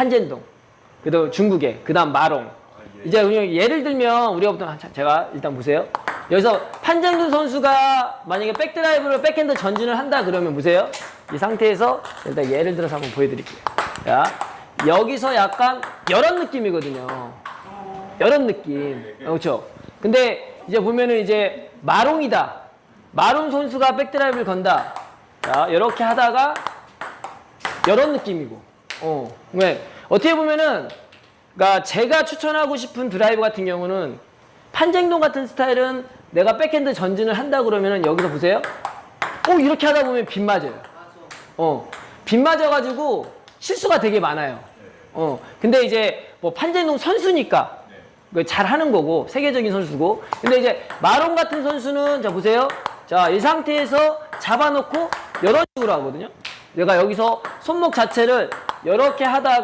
판젠동, 그다음 중국에, 그다음 마롱. 이제 그냥 예를 들면 우리가 보통 자, 제가 일단 보세요. 여기서 판정준 선수가 만약에 백드라이브로 백핸드 전진을 한다 그러면 보세요. 이 상태에서 일단 예를 들어서 한번 보여드릴게요. 자, 여기서 약간 이런 느낌이거든요. 이런 느낌. 그렇죠. 근데 이제 보면은 이제 마롱이다. 마롱 선수가 백드라이브를 건다. 자, 이렇게 하다가 이런 느낌이고. 어. 왜? 어떻게 보면은 그러니까 제가 추천하고 싶은 드라이브 같은 경우는 판정동 같은 스타일은 내가 백핸드 전진을 한다 그러면은 여기서 보세요. 어 이렇게 하다 보면 빗 맞아요. 어. 빗 맞아가지고 실수가 되게 많아요. 어. 근데 이제 뭐 판정동 선수니까 그잘 하는 거고 세계적인 선수고. 근데 이제 마론 같은 선수는 자 보세요. 자 이 상태에서 잡아놓고 이런 식으로 하거든요. 내가 여기서 손목 자체를 이렇게 하다가